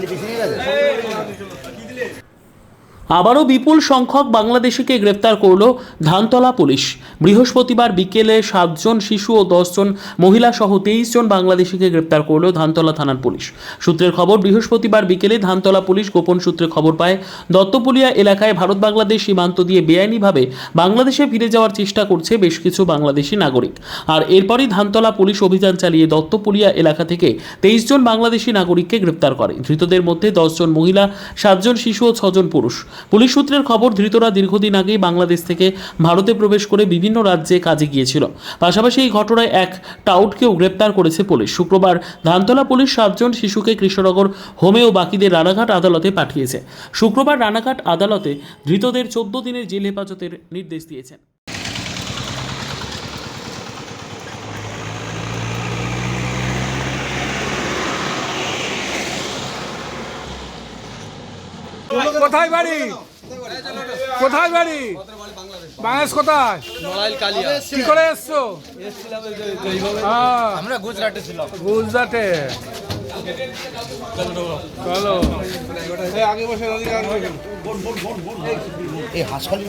Difícil, আবারও বিপুল সংখ্যক বাংলাদেশিকে গ্রেপ্তার করল ধানতলা পুলিশ। বৃহস্পতিবার বিকেলে সাতজন শিশু ও দশজন মহিলা সহ তেইশ জন বাংলাদেশিকে গ্রেপ্তার করল ধানতলা থানার পুলিশ। সূত্রের খবর, বৃহস্পতিবার বিকেলে ধানতলা পুলিশ গোপন সূত্রে খবর পায়, দত্তপুলিয়া এলাকায় ভারত বাংলাদেশ সীমান্ত দিয়ে বেআইনিভাবে বাংলাদেশে ফিরে যাওয়ার চেষ্টা করছে বেশ কিছু বাংলাদেশি নাগরিক। আর এরপরই ধানতলা পুলিশ অভিযান চালিয়ে দত্তপুলিয়া এলাকা থেকে তেইশ জন বাংলাদেশি নাগরিককে গ্রেপ্তার করে। ধৃতদের মধ্যে দশজন মহিলা, সাতজন শিশু ও ছজন পুরুষ। পুলিশ সূত্রের খবর, ধৃতরা দীর্ঘদিন আগেই বাংলাদেশ থেকে ভারতে প্রবেশ করে বিভিন্ন রাজ্যে কাজে গিয়েছিল। পাশাপাশি এই ঘটনায় এক টাউটকেও গ্রেপ্তার করেছে পুলিশ। শুক্রবার ধানতলা পুলিশ সাতজন শিশুকে কৃষ্ণনগর হোমে ও বাকিদের রানাঘাট আদালতে পাঠিয়েছে। শুক্রবার রানাঘাট আদালতে ধৃতদের চোদ্দ দিনের জেল হেফাজতের নির্দেশ দিয়েছেন। কোথায় বাড়ি? কোথায় বাড়ি? বাংলাদেশ কোথায়? কি করে এসছো? হ্যাঁ, আমরা গুজরাটে ছিলাম। গুজরাটে। চলো এই হাঁসখালির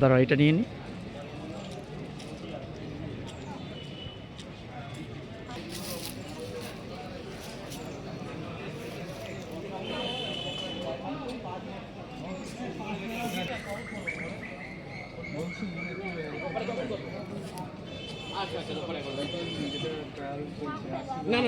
দাঁড়া এটা নিয়ে নি।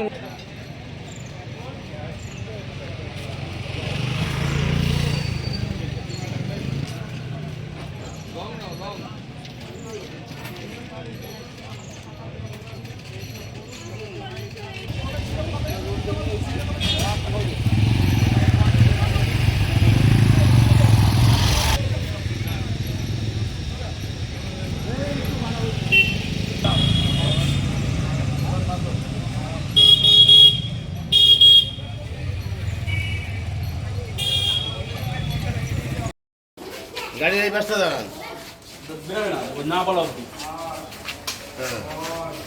গাড়ির এই পাশটা দাঁড়ান। না বলো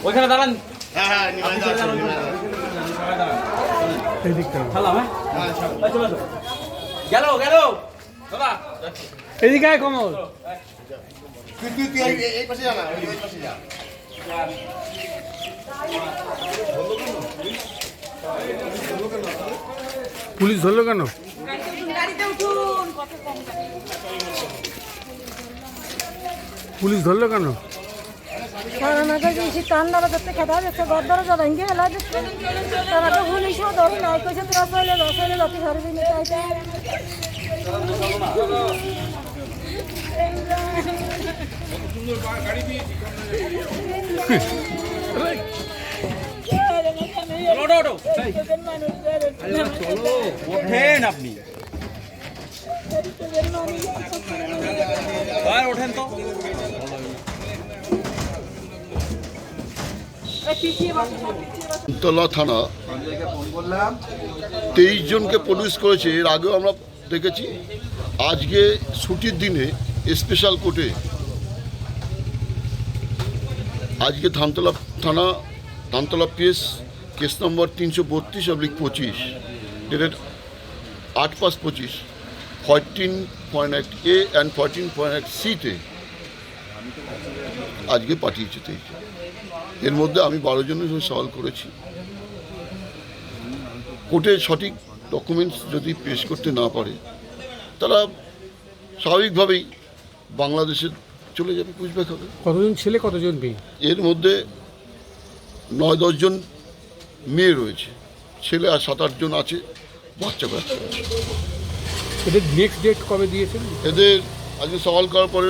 ওইখানে দাঁড়ান। হ্যাঁ হ্যাঁ হ্যাঁ? হ্যাঁ, গেল গেল। দাদা। এদিকে আয় কমল। তুই তুই তুই এই- এই- এই পাশে যা না ওই ওই পাশে যা। পুলিশ ধরলো কেন? পুলিশ ধরলো কেন? কারণটা যে কান্নারা দেখতে খেতে দেখতে গদ্দারা যাবেন গেলা দেখতে তারা তো পুলিশও ধরি নাই কইছে তোরা চলে যাও চলে যাও তুই ধরবি না তাইটা ওটো ওটো ওঠেন আপনি। তলা থানা। তেইশ জনকে প্রডিউস করেছে, এর আগেও আমরা দেখেছি। আজকে ছুটির দিনে স্পেশাল কোর্টে আজকে ধানতলা থানা, ধানতলা পিএস কেস নম্বর তিনশো বত্রিশ অব্লিক পঁচিশ ডেটেড আট পাঁচ পঁচিশ। ফরটিন পয়েন্ট এক এ অ্যান্ড ফরটিন পয়েন্ট সিতে আজকে পাঠিয়েছে তেইশে। এর মধ্যে আমি বারো জনের সঙ্গে সওয়াল করেছি। কোর্টে সঠিক ডকুমেন্টস যদি পেশ করতে না পারে তারা স্বাভাবিকভাবেই বাংলাদেশে চলে যাবে পুষব্যাক হবে কতজন ছেলে কতজন মেয়ে? এর মধ্যে নয় দশজন মেয়ে রয়েছে। ছেলে আর সাত আটজন আছে বাচ্চা বাচ্চা আছে। এদের নেক্সট ডেট কবে দিয়েছেন? এদের আজকে সওয়াল করার পরে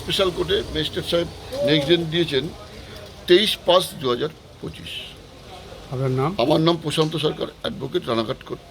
স্পেশাল কোর্টে ম্যাজিস্ট্রেট সাহেব নেক্সট ডেট দিয়েছেন তেইশ পাঁচ দু হাজার পঁচিশ। আপনার নাম? আমার নাম প্রশান্ত সরকার অ্যাডভোকেট রানাঘাট কোর্ট